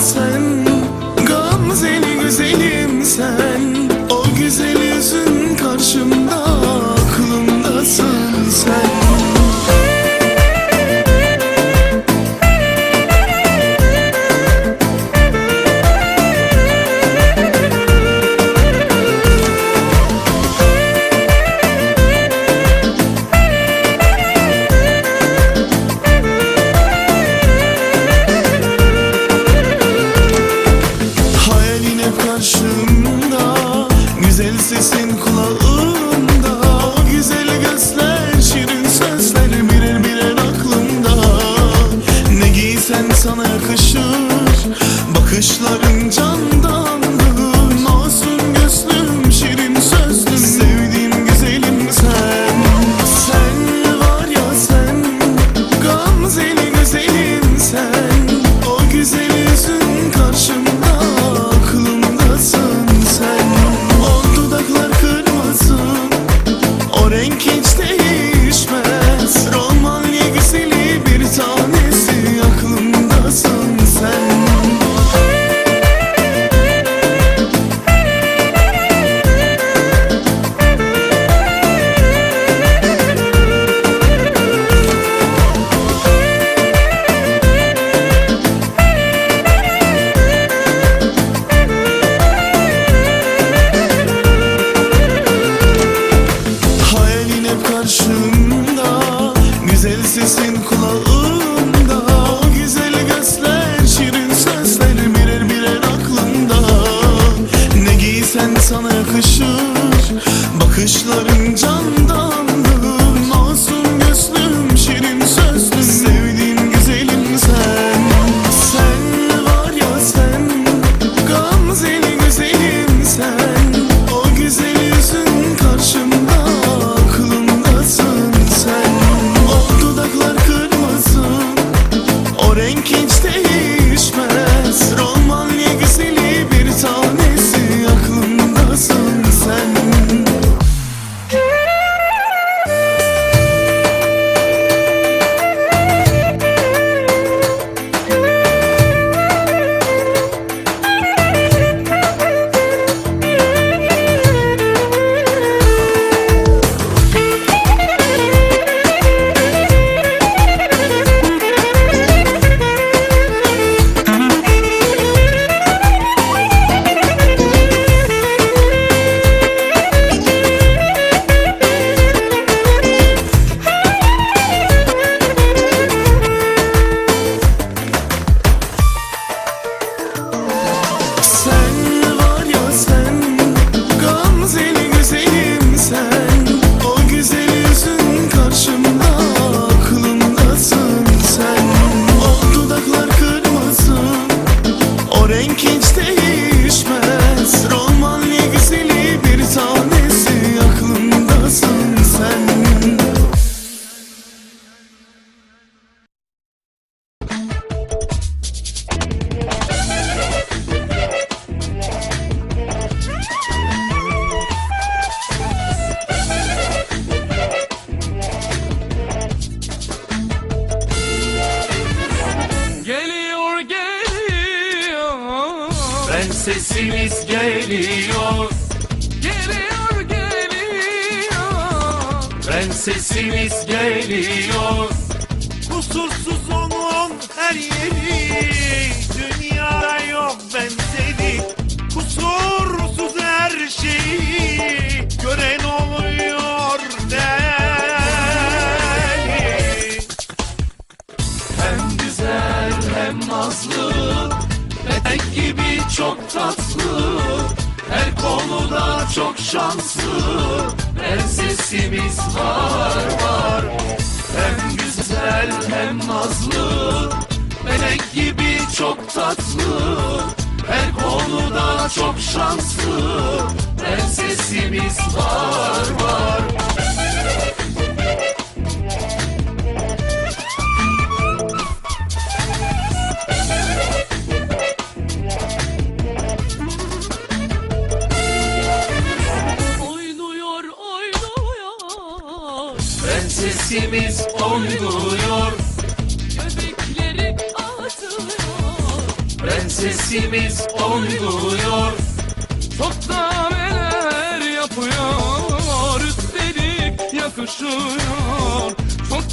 Dancing karışır Bakışların candandır. sesimiz geliyor. Geliyor geliyor. Prensesimiz geliyor. Kusursuz onun her yeri. Dünyada yok benzeri Kusursuz her şeyi Gören oluyor deli Hem güzel hem nazlı Ve tek çok tatlı Her konuda çok şanslı. Prensesimiz var var. Hem güzel hem nazlı. Melek gibi çok tatlı Her konuda çok şanslı. Prensesimiz var var. Prensesimiz oynuyor Çok da neler yapıyor? Üstelik yakışıyor.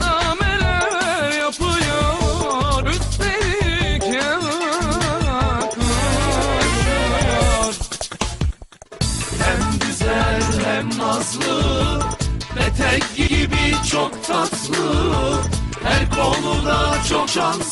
Da neler yapıyor? Üstelik yakışıyor. Hem güzel hem nazlı. Petek gibi çok tatlı. Her konuda çok şanslı